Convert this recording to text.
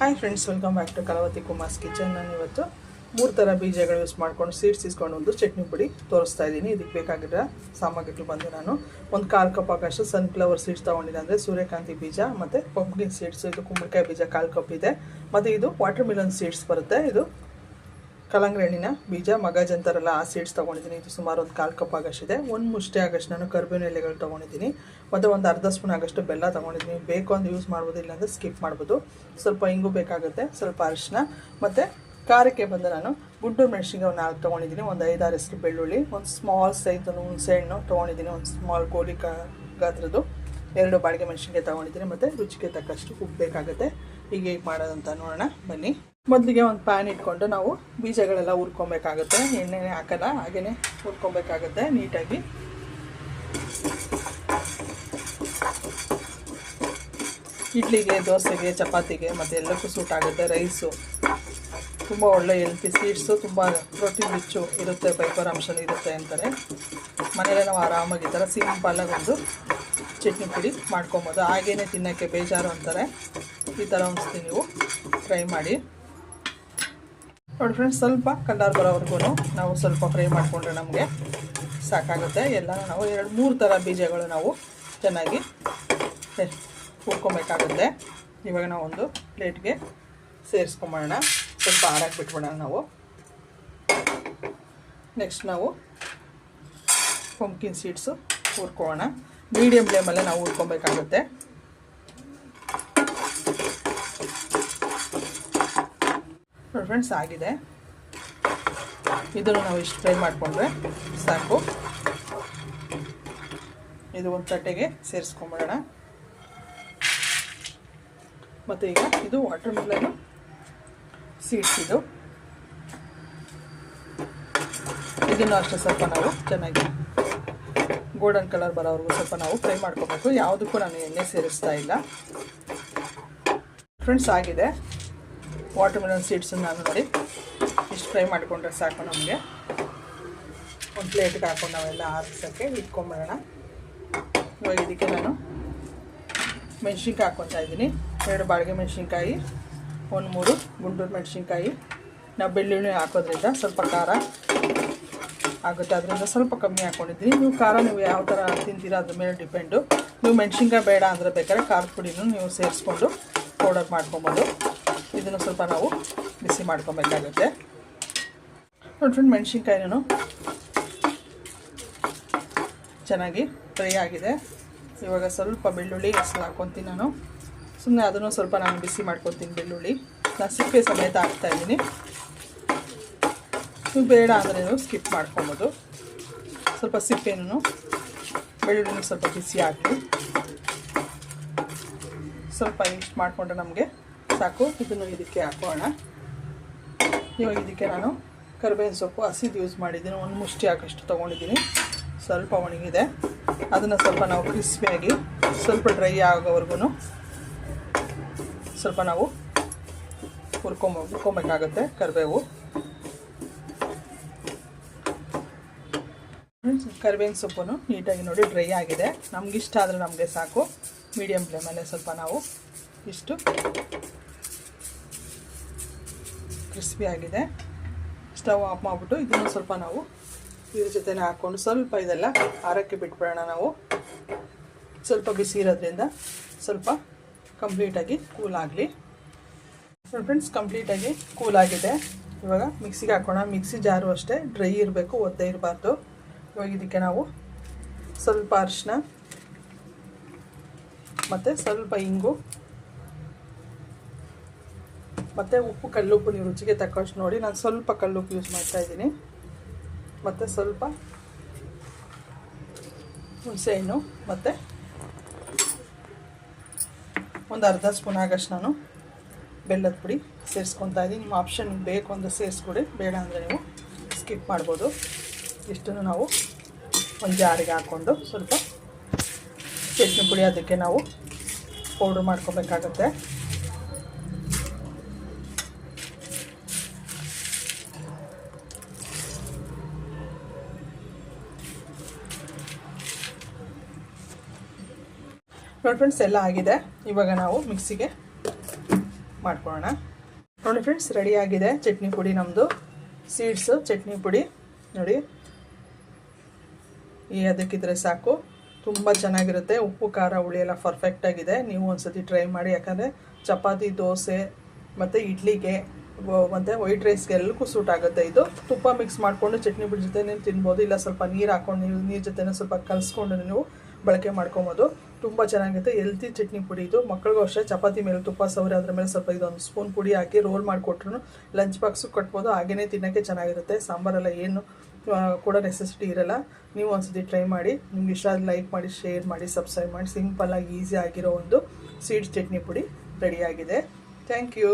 Hi friends welcome back to Kalavathi Kumar's kitchen ನಾನು ಇವತ್ತು ಮೂರು ಥರ ಬೀಜಗಳು ಯೂಸ್ ಮಾಡ್ಕೊಂಡು ಸೀಡ್ಸ್ ಇಸ್ಕೊಂಡು ಒಂದು ಚಟ್ನಿ ಪುಡಿ ತೋರಿಸ್ತಾ ಇದ್ದೀನಿ. ಇದಕ್ಕೆ ಬೇಕಾಗಿರೋ ಸಾಮಗ್ರಿಗಳು ಬಂದು ನಾನು ಒಂದು ಕಾಲು ಕಪ್ ಆಗಷ್ಟು ಸನ್ಫ್ಲವರ್ ಸೀಡ್ಸ್ ತೊಗೊಂಡಿದ್ದೆ ಅಂದರೆ ಸೂರ್ಯಕಾಂತಿ ಬೀಜ ಮತ್ತು ಪಂಪ್ಕಿನ್ ಸೀಡ್ಸ್ ಇದು ಕುಂಬಳಕಾಯಿ ಬೀಜ ಕಾಲು ಕಪ್ ಇದೆ. ಮತ್ತು ಇದು ವಾಟರ್ ಮಿಲನ್ ಸೀಡ್ಸ್ ಬರುತ್ತೆ. ಇದು ಕಲ್ಲಂಗಡಿ ಹಣ್ಣಿನ ಬೀಜ ಮಗಜ್ ಅಂತಾರಲ್ಲ ಆ ಸೀಡ್ಸ್ ತೊಗೊಂಡಿದ್ದೀನಿ. ಇದು ಸುಮಾರು ಒಂದು ಕಾಲು ಕಪ್ ಆಗಷ್ಟಿದೆ ಒಂದು ಮುಷ್ಟಿ ಆಗಷ್ಟು ನಾನು ಕರ್ಬೇವಿನ ಎಲೆಗಳು ತೊಗೊಂಡಿದ್ದೀನಿ. ಮತ್ತು ಒಂದು ಅರ್ಧ ಸ್ಪೂನ್ ಆಗಷ್ಟು ಬೆಲ್ಲ ತೊಗೊಂಡಿದ್ದೀನಿ. ಬೇಕು ಅಂತ ಯೂಸ್ ಮಾಡ್ಬೋದು ಇಲ್ಲಾಂದರೆ ಸ್ಕಿಪ್ ಮಾಡ್ಬೋದು. ಸ್ವಲ್ಪ ಇಂಗು ಬೇಕಾಗುತ್ತೆ, ಸ್ವಲ್ಪ ಅರಿಶಿನ ಮತ್ತು ಖಾರಕ್ಕೆ ಬಂದು ನಾನು ಗುಂಟೂರು ಮೆಣಸಿಗೆ ಒಂದು ನಾಲ್ಕು ತೊಗೊಂಡಿದ್ದೀನಿ. ಒಂದು ಐದಾರು ಹೆಸರು ಬೆಳ್ಳುಳ್ಳಿ, ಒಂದು ಸ್ಮಾಲ್ ಸೈಜ್ ಹುಣಸೆ ಹಣ್ಣು ತೊಗೊಂಡಿದ್ದೀನಿ. ಒಂದು ಸ್ಮಾಲ್ ಗೋಲಿ ಕಾ ಗಾತ್ರದ್ದು. ಎರಡು ಬಾಡಿಗೆ ಮೆಣಸಿನ್ಕಾಯಿ ತೊಗೊಂಡಿದ್ದೀನಿ. ಮತ್ತು ರುಚಿಗೆ ತಕ್ಕಷ್ಟು ಉಪ್ಪು ಬೇಕಾಗುತ್ತೆ. ಹೀಗೆ ಹೇಗೆ ಮಾಡೋದಂತ ನೋಡೋಣ. ಬನ್ನಿ. ಮೊದಲಿಗೆ ಒಂದು ಪ್ಯಾನ್ ಇಟ್ಕೊಂಡು ನಾವು ಬೀಜಗಳೆಲ್ಲ ಹುರ್ಕೊಬೇಕಾಗುತ್ತೆ. ಎಣ್ಣೆನೇ ಹಾಕಲ್ಲ ಹಾಗೆಯೇ ಹುರ್ಕೊಬೇಕಾಗುತ್ತೆ ನೀಟಾಗಿ. ಇಡ್ಲಿಗೆ, ದೋಸೆಗೆ, ಚಪಾತಿಗೆ, ಮತ್ತು ಎಲ್ಲಕ್ಕೂ ಸೂಟ್ ಆಗುತ್ತೆ. ರೈಸು ತುಂಬ ಒಳ್ಳೆ ಹೆಲ್ತಿ ಸೀಡ್ಸು ತುಂಬ ಪ್ರೋಟೀನ್ ಹೆಚ್ಚು ಇರುತ್ತೆ ಫೈಬರ್ ಅಂಶನೂ ಇರುತ್ತೆ ಅಂತಾರೆ. ಮನೆಯಲ್ಲೇ ನಾವು ಆರಾಮಾಗಿ ಈ ಥರ ಸಿಂಪಲ್ಲಾಗಿ ಒಂದು ಚಟ್ನಿ ಪುಡಿ ಮಾಡ್ಕೊಬೋದು. ಹಾಗೇನೆ ತಿನ್ನೋಕ್ಕೆ ಬೇಜಾರು ಅಂತಾರೆ. ಈ ಥರ ಒಂದ್ಸತಿ ನೀವು ಟ್ರೈ ಮಾಡಿ. ನೋಡಿ ಫ್ರೆಂಡ್ಸ್ ಸ್ವಲ್ಪ ಕಲರ್ ಬರೋವರೆಗೂ ನಾವು ಸ್ವಲ್ಪ ಫ್ರೈ ಮಾಡಿಕೊಂಡ್ರೆ ನಮಗೆ ಸಾಕಾಗುತ್ತೆ. ಎಲ್ಲ ನಾವು ಎರಡು, ಮೂರು ಥರ ಬೀಜಗಳು ನಾವು ಚೆನ್ನಾಗಿ ಹುರ್ಕೊಬೇಕಾಗುತ್ತೆ. ಇವಾಗ ನಾವು ಒಂದು ಪ್ಲೇಟ್ಗೆ ಸೇರಿಸ್ಕೊಂಬೋಣ ಸ್ವಲ್ಪ ಆರಾಕ್ ಬಿಟ್ಬಿಡೋಣ ನಾವು. ನೆಕ್ಸ್ಟ್ ನಾವು ಪಂಪ್ಕಿನ್ ಸೀಡ್ಸು ಹುರ್ಕೊಳ್ಳೋಣ ಮೀಡಿಯಮ್ ಫ್ಲೇಮಲ್ಲೇ ನಾವು ಹುರ್ಕೊಬೇಕಾಗುತ್ತೆ. ಫ್ರೆಂಡ್ಸ್ ಆಗಿದೆ. ಇದನ್ನು ನಾವು ಇಷ್ಟು ಫ್ರೈ ಮಾಡಿಕೊಂಡ್ರೆ ಸಾಕು. ಇದು ಒಂದು ತಟ್ಟೆಗೆ ಸೇರಿಸ್ಕೊಂಬಿಡೋಣ. ಮತ್ತು ಈಗ ಇದು ವಾಟರ್ ಮಿಲನ್ನು ಸೀಡ್ಸ್ ಇದು. ಇದನ್ನು ಅಷ್ಟೇ ಸ್ವಲ್ಪ ನಾವು ಚೆನ್ನಾಗಿ ಗೋಲ್ಡನ್ ಕಲರ್ ಬರೋವರೆಗೂ ಸ್ವಲ್ಪ ನಾವು ಫ್ರೈ ಮಾಡ್ಕೋಬೇಕು. ಯಾವುದಕ್ಕೂ ನಾನು ಎಣ್ಣೆ ಸೇರಿಸ್ತಾ ಇಲ್ಲ. ಫ್ರೆಂಡ್ಸ್ ಆಗಿದೆ. ವಾಟರ್ ಮಿಲನ್ ಸೀಡ್ಸನ್ನು ನಾನು ನೋಡಿ. ಇಷ್ಟು ಫ್ರೈ ಮಾಡಿಕೊಂಡ್ರೆ ಸಾಕು ನಮಗೆ. ಒಂದು ಪ್ಲೇಟ್ಗೆ ಹಾಕೊಂಡು ನಾವೆಲ್ಲ ಆರಿಸೋಕ್ಕೆ ಇಟ್ಕೊಂಬಿಡೋಣ ಇವಾಗ ಇದಕ್ಕೆ ನಾನು ಮೆಣಸಿನ್ಕಾಯಿ ಹಾಕ್ಕೊತಾ ಇದ್ದೀನಿ. ಎರಡು ಬಾಡಿಗೆ ಮೆಣಸಿನ್ಕಾಯಿ, ಒಂದು ಮೂರು ಗುಂಡೂರು ಮೆಣಸಿನ್ಕಾಯಿ. ನಾವು ಬೆಳ್ಳುಳ್ಳಿ ಹಾಕೋದ್ರಿಂದ ಸ್ವಲ್ಪ ಖಾರ ಆಗುತ್ತೆ. ಅದರಿಂದ ಸ್ವಲ್ಪ ಕಮ್ಮಿ ಹಾಕ್ಕೊಂಡಿದ್ದೀನಿ ನೀವು ಖಾರ ನೀವು ಯಾವ ಥರ ತಿಂತೀರ ಅದ್ರ ಮೇಲೆ ಡಿಪೆಂಡು. ನೀವು ಮೆಣಸಿನ್ಕಾಯಿ ಬೇಡ ಅಂದರೆ ಬೇಕಾದ್ರೆ ಖಾರದ ಪುಡಿನೂ ನೀವು ಸೇರಿಸ್ಕೊಂಡು ಪೌಡರ್ ಮಾಡ್ಕೊಬೋದು. ಇದನ್ನು ಸ್ವಲ್ಪ ನಾವು ಬಿಸಿ ಮಾಡ್ಕೊಬೇಕಾಗುತ್ತೆ. ನೋಡಿ ಫ್ರೆಂಡ್, ಮೆಣಸಿನ್ಕಾಯಿನೂ ಚೆನ್ನಾಗಿ ಫ್ರೈ ಆಗಿದೆ. ಇವಾಗ ಸ್ವಲ್ಪ ಬೆಳ್ಳುಳ್ಳಿ ಹೆಸರು ಹಾಕ್ಕೊತೀನಿ ನಾನು. ಸುಮ್ಮನೆ ಅದನ್ನು ಸ್ವಲ್ಪ ನಾನು ಬಿಸಿ ಮಾಡ್ಕೊತೀನಿ ಬೆಳ್ಳುಳ್ಳಿ. ನಾನು ಸಿಪ್ಪೆ ಸಮೇತ ಹಾಕ್ತಾಯಿದ್ದೀನಿ ನೀವು ಬೇಡ ಅಂದರೆ ಸ್ಕಿಪ್ ಮಾಡ್ಕೊಬೋದು. ಸ್ವಲ್ಪ ಸಿಪ್ಪೆನೂ ಬೆಳ್ಳುಳ್ಳಿನೂ ಸ್ವಲ್ಪ ಬಿಸಿ ಹಾಕಿ ಸ್ವಲ್ಪ ಇಷ್ಟು ಮಾಡಿಕೊಂಡ್ರೆ ನಮಗೆ ಸಾಕು. ಇದನ್ನು ಇದಕ್ಕೆ ಹಾಕೋಣ. ಇವಾಗ ಇದಕ್ಕೆ ನಾನು ಕರಿಬೇವಿನ ಸೊಪ್ಪು ಹಸಿದು ಯೂಸ್ ಮಾಡಿದ್ದೀನಿ. ಒಂದು ಮುಷ್ಟಿ ಹಾಕಷ್ಟು ತೊಗೊಂಡಿದ್ದೀನಿ. ಸ್ವಲ್ಪ ಒಣಗಿದೆ. ಅದನ್ನು ಸ್ವಲ್ಪ ನಾವು ಕ್ರಿಸ್ಪಿಯಾಗಿ ಸ್ವಲ್ಪ ಡ್ರೈ ಆಗೋವರೆಗೂ ಸ್ವಲ್ಪ ನಾವು ಹುರ್ಕೊಂಬ, ಹುರ್ಕೊಬೇಕಾಗತ್ತೆ ಕರಿಬೇವು. ಕರಿಬೇವಿನ ಸೊಪ್ಪು ನೀಟಾಗಿ ನೋಡಿ ಡ್ರೈ ಆಗಿದೆ. ನಮಗಿಷ್ಟ ಆದರೆ ನಮಗೆ ಸಾಕು. ಮೀಡಿಯಮ್ ಫ್ಲೇಮಲ್ಲೇ ಸ್ವಲ್ಪ ನಾವು ಇಷ್ಟು ಕ್ರಿಸ್ಪಿ ಆಗಿದೆ. ಸ್ಟವ್ ಆಫ್ ಮಾಡಿಬಿಟ್ಟು ಇದನ್ನು ಸ್ವಲ್ಪ ನಾವು ಇದ್ರ ಜೊತೆನೇ ಹಾಕ್ಕೊಂಡು ಸ್ವಲ್ಪ ಇದೆಲ್ಲ ಆರಕ್ಕೆ ಬಿಟ್ಬಿಡೋಣ ನಾವು. ಸ್ವಲ್ಪ ಬಿಸಿ ಇರೋದ್ರಿಂದ ಸ್ವಲ್ಪ ಕಂಪ್ಲೀಟಾಗಿ ಕೂಲ್ ಆಗಲಿ. ಫ್ರೆಂಡ್ಸ್ ಕಂಪ್ಲೀಟಾಗಿ ಕೂಲ್ ಆಗಿದೆ. ಇವಾಗ ಮಿಕ್ಸಿಗೆ ಹಾಕೋಣ. ಮಿಕ್ಸಿ ಜಾರು ಅಷ್ಟೇ ಡ್ರೈ ಇರಬೇಕು, ಒದ್ದೆ ಇರಬಾರ್ದು. ಇವಾಗ ಇದಕ್ಕೆ ನಾವು ಸ್ವಲ್ಪ ಅರಿಶಿನ ಮತ್ತು ಸ್ವಲ್ಪ ಇಂಗು ಮತ್ತು ಉಪ್ಪು ಕಲ್ಲುಪ್ಪು ನೀವು ರುಚಿಗೆ ತಕ್ಕಷ್ಟು ನೋಡಿ. ನಾನು ಸ್ವಲ್ಪ ಕಲ್ಲುಪ್ಪು ಯೂಸ್ ಮಾಡ್ತಾಯಿದ್ದೀನಿ ಮತ್ತು ಸ್ವಲ್ಪ ಹುಣಸೆಹಣ್ಣು, ಮತ್ತು ಒಂದು ಅರ್ಧ ಸ್ಪೂನ್ ಆಗಷ್ಟು ನಾನು ಬೆಲ್ಲದ ಪುಡಿ ಸೇರಿಸ್ಕೊತಾ ಇದ್ದೀನಿ. ನಿಮ್ಮ ಆಪ್ಷನ್ ಬೇಕು ಅಂದರೆ ಸೇರಿಸ್ಕೊಡಿ, ಬೇಡ ಅಂದರೆ ನೀವು ಸ್ಕಿಪ್ ಮಾಡ್ಬೋದು. ಇಷ್ಟನ್ನು ನಾವು ಒಂದು ಜಾರಿಗೆ ಹಾಕ್ಕೊಂಡು ಸ್ವಲ್ಪ ಚಟ್ನಿ ಪುಡಿ ಅದಕ್ಕೆ ನಾವು ಪೌಡ್ರ್ ಮಾಡ್ಕೊಬೇಕಾಗತ್ತೆ. ನೋಡಿ ಫ್ರೆಂಡ್ಸ್ ಎಲ್ಲ ಆಗಿದೆ. ಇವಾಗ ನಾವು ಮಿಕ್ಸಿಗೆ ಮಾಡ್ಕೊಳ್ಳೋಣ. ನೋಡಿ ಫ್ರೆಂಡ್ಸ್ ರೆಡಿ ಆಗಿದೆ ಚಟ್ನಿ ಪುಡಿ ನಮ್ಮದು ಸೀಡ್ಸು ಚಟ್ನಿ ಪುಡಿ. ನೋಡಿ. ಈ ಅದಕ್ಕಿದ್ರೆ ಸಾಕು. ತುಂಬ ಚೆನ್ನಾಗಿರುತ್ತೆ. ಉಪ್ಪು, ಖಾರ, ಹುಳಿ ಎಲ್ಲ ಪರ್ಫೆಕ್ಟಾಗಿದೆ ನೀವು ಒಂದ್ಸತಿ ಟ್ರೈ ಮಾಡಿ. ಯಾಕಂದರೆ ಚಪಾತಿ, ದೋಸೆ ಮತ್ತು ಇಡ್ಲಿಗೆ ಮತ್ತು ವೈಟ್ ರೈಸ್ಗೆ ಎಲ್ಲಕ್ಕೂ ಸೂಟ್ ಆಗುತ್ತೆ ಇದು. ತುಪ್ಪ ಮಿಕ್ಸ್ ಮಾಡಿಕೊಂಡು ಚಟ್ನಿ ಬಿಡಿ ಜೊತೆ ತಿನ್ಬೋದು. ಇಲ್ಲ ಸ್ವಲ್ಪ ನೀರು ಹಾಕ್ಕೊಂಡು ನೀವು ನೀರು ಜೊತೆ ಸ್ವಲ್ಪ ಕಲಿಸ್ಕೊಂಡು ನೀವು ಬಳಕೆ ಮಾಡ್ಕೊಬೋದು. ತುಂಬ ಚೆನ್ನಾಗಿರುತ್ತೆ. ಹೆಲ್ತಿ ಚಟ್ನಿ ಪುಡಿ ಇದು. ಮಕ್ಕಳಿಗೂ ಅಷ್ಟೇ. ಚಪಾತಿ ಮೇಲೆ ತುಪ್ಪ ಸವರಿ ಅದ್ರ ಮೇಲೆ ಸ್ವಲ್ಪ ಇದೊಂದು ಸ್ಪೂನ್ ಪುಡಿ ಹಾಕಿ ರೋಲ್ ಮಾಡಿಕೊಟ್ರು ಲಂಚ್ ಬಾಕ್ಸು ಕಟ್ಬೋದು. ಹಾಗೆಯೇ ತಿನ್ನೋಕ್ಕೆ ಚೆನ್ನಾಗಿರುತ್ತೆ. ಸಾಂಬಾರೆಲ್ಲ ಏನು ಕೂಡ ನೆಸೆಸಿಟಿ ಇರಲ್ಲ. ನೀವು ಒಂದ್ಸತಿ ಟ್ರೈ ಮಾಡಿ. ನಿಮ್ಗೆ ಇಷ್ಟ ಆದ್ರೆ ಲೈಕ್ ಮಾಡಿ ಶೇರ್ ಮಾಡಿ ಸಬ್ಸ್ಕ್ರೈಬ್ ಮಾಡಿ. ಸಿಂಪಲ್ಲಾಗಿ ಈಸಿ ಆಗಿರೋ ಒಂದು ಸೀಡ್ಸ್ ಚಟ್ನಿ ಪುಡಿ ರೆಡಿಯಾಗಿದೆ ಥ್ಯಾಂಕ್ ಯು